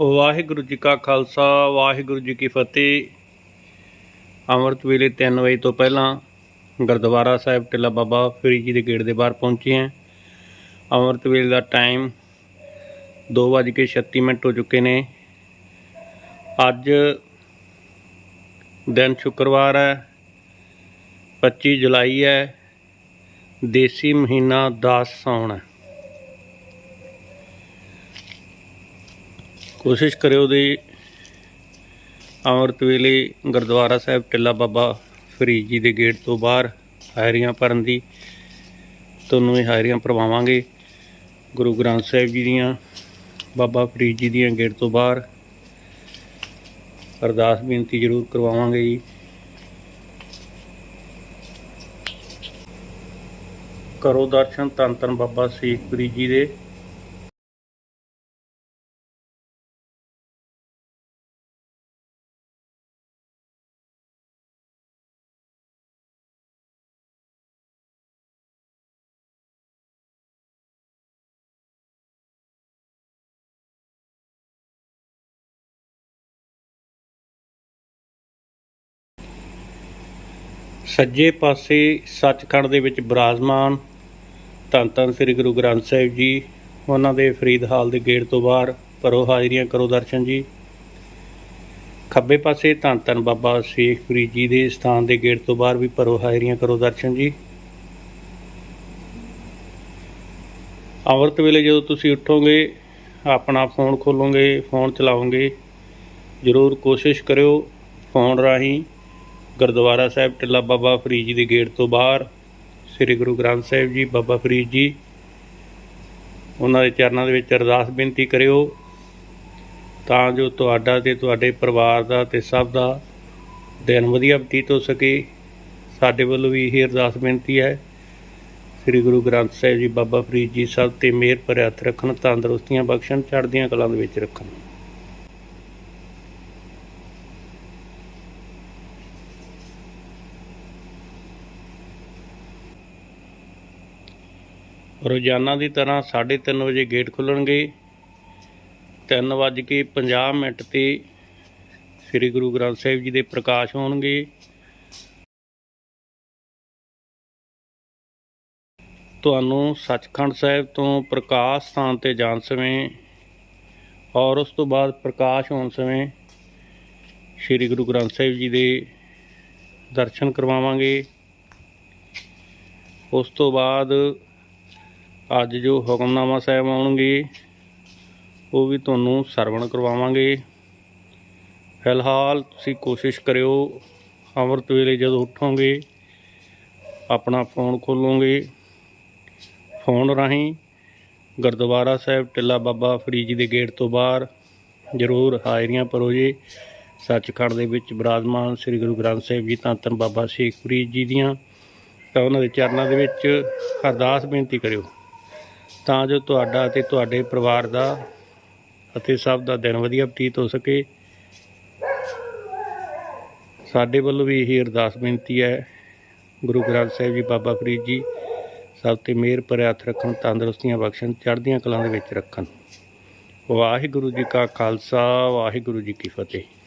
ਵਾਹਿਗੁਰੂ ਜੀ ਕਾ ਖਾਲਸਾ, ਵਾਹਿਗੁਰੂ ਜੀ ਕੀ ਫਤਿਹ। ਅੰਮ੍ਰਿਤ ਵੇਲੇ 3 ਵਜੇ ਤੋਂ ਪਹਿਲਾਂ ਗੁਰਦੁਆਰਾ ਸਾਹਿਬ ਟਿੱਲਾ ਬਾਬਾ ਫਰੀਦ ਜੀ ਦੇ ਗੇਟ ਦੇ ਬਾਹਰ ਪਹੁੰਚੇ ਹਾਂ। ਅੰਮ੍ਰਿਤ ਵੇਲੇ ਦਾ ਟਾਈਮ 2:36 ਮਿੰਟ ਹੋ ਚੁੱਕੇ ਨੇ। ਅੱਜ ਦਿਨ ਸ਼ੁੱਕਰਵਾਰ ਹੈ 25 ਜੁਲਾਈ ਹੈ, ਦੇਸੀ ਮਹੀਨਾ 10 ਸਾਉਣ ਹੈ। ਕੋਸ਼ਿਸ਼ ਕਰਿਓ ਦੇ ਅੰਮ੍ਰਿਤ ਵੇਲੇ ਗੁਰਦੁਆਰਾ ਸਾਹਿਬ ਟਿੱਲਾ ਬਾਬਾ ਫਰੀਦ ਜੀ ਦੇ ਗੇਟ ਤੋਂ ਬਾਹਰ ਹਾਇਰੀਆਂ ਭਰਨ ਦੀ ਤੁਹਾਨੂੰ ਇਹ ਹਾਇਰੀਆਂ ਭਰਵਾਵਾਂਗੇ। ਗੁਰੂ ਗ੍ਰੰਥ ਸਾਹਿਬ ਜੀ ਦੀਆਂ, ਬਾਬਾ ਫਰੀਦ ਜੀ ਦੀਆਂ ਗੇਟ ਤੋਂ ਬਾਹਰ ਅਰਦਾਸ ਬੇਨਤੀ ਜ਼ਰੂਰ ਕਰਵਾਵਾਂਗੇ ਜੀ। ਕਰੋ ਦਰਸ਼ਨ ਧੰਨ ਧੰਨ ਬਾਬਾ ਸ਼ੇਖ ਫਰੀਦ ਜੀ ਦੇ। ਸੱਜੇ ਪਾਸੇ ਸੱਚਖੰਡ ਦੇ ਵਿੱਚ ਬਿਰਾਜਮਾਨ ਧੰਨ ਧੰਨ ਸ੍ਰੀ ਗੁਰੂ ਗ੍ਰੰਥ ਸਾਹਿਬ ਜੀ, ਉਹਨਾਂ ਦੇ ਫਰੀਦ ਹਾਲ ਦੇ ਗੇਟ ਤੋਂ ਬਾਹਰ ਭਰੋ ਹਾਜ਼ਰੀਆਂ ਕਰੋ ਦਰਸ਼ਨ ਜੀ। ਖੱਬੇ ਪਾਸੇ ਧੰਨ ਧੰਨ ਬਾਬਾ ਸ਼ੇਖ ਫਰੀਦ ਜੀ ਦੇ ਸਥਾਨ ਦੇ ਗੇਟ ਤੋਂ ਬਾਹਰ ਵੀ ਭਰੋ ਹਾਜ਼ਰੀਆਂ ਕਰੋ ਦਰਸ਼ਨ ਜੀ। ਅੰਮ੍ਰਿਤ ਵੇਲੇ ਜਦੋਂ ਤੁਸੀਂ ਉੱਠੋਗੇ, ਆਪਣਾ ਫੋਨ ਖੋਲੋਗੇ, ਫੋਨ ਚਲਾਓਗੇ, ਜ਼ਰੂਰ ਕੋਸ਼ਿਸ਼ ਕਰਿਓ ਫੋਨ ਰਾਹੀਂ ਗੁਰਦੁਆਰਾ ਸਾਹਿਬ ਟਿੱਲਾ ਬਾਬਾ ਫਰੀਦ ਜੀ ਦੇ ਗੇਟ ਤੋਂ ਬਾਹਰ, ਸ੍ਰੀ ਗੁਰੂ ਗ੍ਰੰਥ ਸਾਹਿਬ ਜੀ, ਬਾਬਾ ਫਰੀਦ ਜੀ। ਉਹਨਾਂ ਦੇ ਚਰਨਾਂ ਦੇ ਵਿੱਚ ਅਰਦਾਸ ਬੇਨਤੀ ਕਰਿਓ ਤਾਂ ਜੋ ਤੁਹਾਡਾ ਤੇ ਤੁਹਾਡੇ ਪਰਿਵਾਰ ਦਾ ਤੇ ਸਭ ਦਾ ਦਿਨ ਵਧੀਆ ਬਤੀਤ ਹੋ ਸਕੇ। ਸਾਡੇ ਵੱਲੋਂ ਵੀ ਇਹ ਅਰਦਾਸ ਬੇਨਤੀ ਹੈ। ਸ੍ਰੀ ਗੁਰੂ ਗ੍ਰੰਥ ਸਾਹਿਬ ਜੀ, ਬਾਬਾ ਫਰੀਦ ਜੀ, ਸਭ ਤੇ ਮਿਹਰ ਭਰਿਆ ਹੱਥ ਰੱਖਣ, ਤੰਦਰੁਸਤੀਆਂ ਬਖਸ਼ਣ, ਚੜ੍ਹਦੀਆਂ ਕਲਾਂ ਦੇ ਵਿੱਚ ਰੱਖਣ। ਰੋਜ਼ਾਨਾ ਦੀ ਤਰ੍ਹਾਂ 3:30 ਵਜੇ ਗੇਟ ਖੁੱਲਣਗੇ। 3:50 ਮਿੰਟ ਤੇ ਸ੍ਰੀ ਗੁਰੂ ਗ੍ਰੰਥ ਸਾਹਿਬ ਜੀ ਦੇ ਪ੍ਰਕਾਸ਼ ਹੋਣਗੇ। ਤੁਹਾਨੂੰ ਸੱਚਖੰਡ ਸਾਹਿਬ ਤੋਂ ਪ੍ਰਕਾਸ਼ ਸਥਾਨ ਤੇ ਜਾਣ ਸਮੇਂ ਔਰ ਉਸ ਤੋਂ ਬਾਅਦ ਪ੍ਰਕਾਸ਼ ਹੋਣ ਸਮੇਂ ਸ੍ਰੀ ਗੁਰੂ ਗ੍ਰੰਥ ਸਾਹਿਬ ਜੀ ਦੇ ਦਰਸ਼ਨ ਕਰਵਾਵਾਂਗੇ। ਉਸ ਤੋਂ ਬਾਅਦ ਅੱਜ ਜੋ ਹੁਕਮਨਾਮਾ ਸਾਹਿਬ ਆਉਣਗੇ, ਉਹ ਵੀ ਤੁਹਾਨੂੰ ਸਰਵਣ ਕਰਵਾਵਾਂਗੇ। ਫਿਲਹਾਲ ਤੁਸੀਂ ਕੋਸ਼ਿਸ਼ ਕਰਿਓ, ਅੰਮ੍ਰਿਤ ਵੇਲੇ ਜਦੋਂ ਉੱਠੋਗੇ, ਆਪਣਾ ਫੋਨ ਖੋਲੋਗੇ। ਫੋਨ ਰਾਹੀਂ ਗੁਰਦੁਆਰਾ ਸਾਹਿਬ, ਟਿੱਲਾ ਬਾਬਾ ਫਰੀਦ ਜੀ ਦੇ ਗੇਟ ਤੋਂ ਬਾਹਰ ਜ਼ਰੂਰ ਹਾਜ਼ਰੀਆਂ ਭਰੋ ਜੀ। ਸੱਚਖੰਡ ਦੇ ਵਿੱਚ ਬਰਾਜਮਾਨ ਸ੍ਰੀ ਗੁਰੂ ਗ੍ਰੰਥ ਸਾਹਿਬ ਜੀ ਤਾਂ ਧੰਨ ਬਾਬਾ ਸ਼ੇਖ ਫਰੀਦ ਜੀ ਦੀਆਂ, ਤਾਂ ਉਹਨਾਂ ਦੇ ਚਰਨਾਂ ਦੇ ਵਿੱਚ ਅਰਦਾਸ ਬੇਨਤੀ ਕਰਿਓ। ਤਾਂ ਜੋ ਤੁਹਾਡਾ ਅਤੇ ਤੁਹਾਡੇ ਪਰਿਵਾਰ ਦਾ ਅਤੇ ਸਭ ਦਾ ਦਿਨ ਵਧੀਆ ਬਤੀਤ ਹੋ ਸਕੇ। ਸਾਡੇ ਵੱਲੋਂ ਵੀ ਇਹੀ ਅਰਦਾਸ ਬੇਨਤੀ ਹੈ। ਗੁਰੂ ਗ੍ਰੰਥ ਸਾਹਿਬ ਜੀ, ਬਾਬਾ ਫਰੀਦ ਜੀ, ਸਭ ਤੇ ਮਿਹਰ ਭਰਿਆ ਹੱਥ ਰੱਖਣ, ਤੰਦਰੁਸਤੀਆਂ ਬਖਸ਼ਣ, ਚੜ੍ਹਦੀਆਂ ਕਲਾਂ ਦੇ ਵਿੱਚ ਰੱਖਣ। ਵਾਹਿਗੁਰੂ ਜੀ ਕਾ ਖਾਲਸਾ, ਵਾਹਿਗੁਰੂ ਜੀ ਕੀ ਫਤਿਹ।